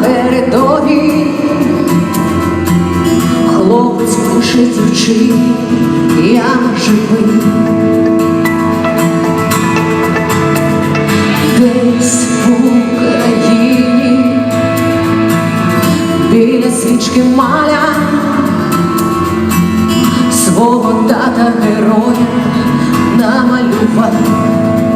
передовій хлопець пише дівчині, я живий. Десь в Україні біля свічки маля свого тата героя намалював.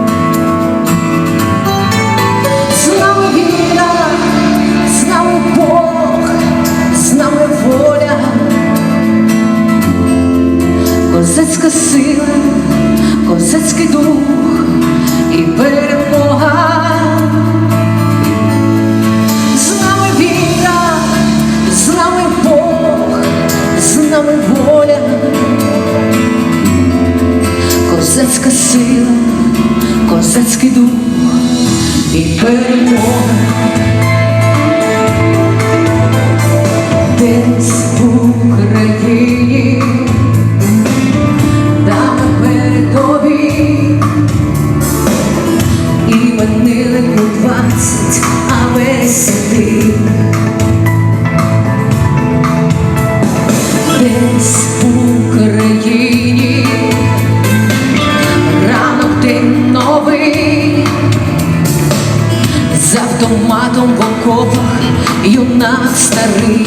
Нами воля, козацька сила, козацький дух і перемога. З автоматом в окопах юнак старий.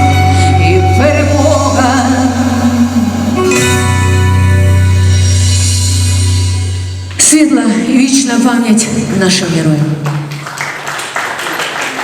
пам'ять нашим героям.